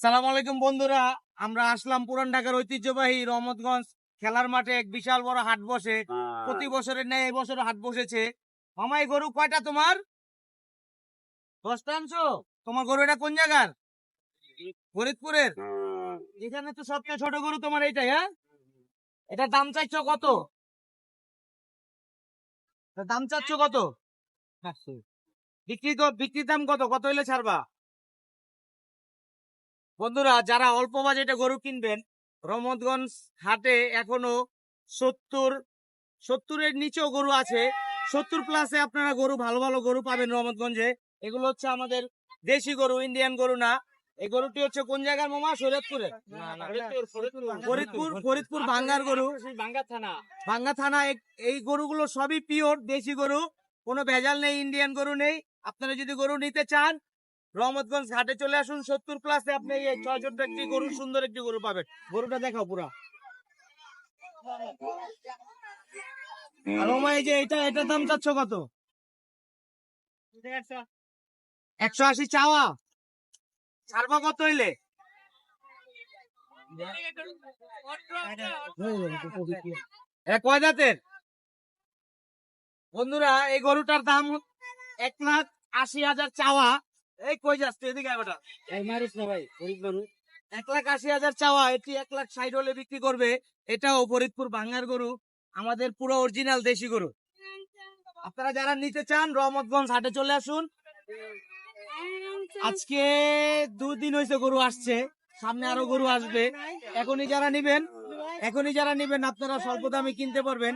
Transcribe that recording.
সালাম আলাইকুম বন্ধুরা আমরা আসলাম পুরান ঢাকার ঐতিহ্যবাহী রহমতগঞ্জ খেলার মাঠে। এক বিশাল বড় হাট বসে। প্রতি বছরের ন্যায় এই বছর হাট বসেছে। মামাই গরু কয়টা তোমার? দশটা আনছো তোমার গরু এটা কোন জায়গার? ফরিদপুরের? এখানে তো সবচেয়ে ছোট গরু তোমার এইটাই হ্যাঁ? এটা দাম চাইছো কত? দাম চাচ্ছ কত? বিক্রি তো বিক্রির দাম কত? কত হইলে ছাড়বা? বন্ধুরা যারা অল্প বাজেটে গরু কিনবেন রহমতগঞ্জ হাটে এখনও সত্তর সত্তরের নিচেও গরু আছে। সত্তর প্লাসে আপনারা গরু ভালো ভালো গরু পাবেন রহমতগঞ্জে। এগুলো হচ্ছে আমাদের দেশি গরু ইন্ডিয়ান গরু না। এই গরুটি হচ্ছে কোন জায়গার মামা? শরীয়তপুরে ফরিদপুর। ফরিদপুর ভাঙ্গার গরু। ভাঙ্গা থানা। ভাঙ্গা থানা এই গরুগুলো সবই পিওর দেশি গরু। কোনো ভেজাল নেই ইন্ডিয়ান গরু নেই। আপনারা যদি গরু নিতে চান রহমতগঞ্জ ঘাটে চলে আসুন। সত্তর প্লাসে আপনি এই ছয় ছোট্ট একটি গরু, সুন্দর একটি গরু পাবেন। গরুটা দেখাও পুরা। যে এটা, এটার দাম কত? কত হইলে? বন্ধুরা, এই গরুটার দাম এক লাখ আশি হাজার চাওয়া। এই কই যাচ্ছে এদিকে বেটা। এই মারিস না ভাই গরিব মানুষ। এক লাখ আশি হাজার চাওয়া এটি এক লাখ ষাট হলে বিক্রি করবে। এটাও ফরিদপুর ভাঙ্গার গরু আমাদের পুরো অরিজিনাল দেশি গরু। আপনারা যারা নিতে চান রহমতগঞ্জ হাটে চলে আসুন। আজকে দুদিন হয়েছে গরু আসছে সামনে আরও গরু আসবে। এখনই যারা নিবেন এখনই যারা নিবেন আপনারা স্বল্প দামে কিনতে পারবেন।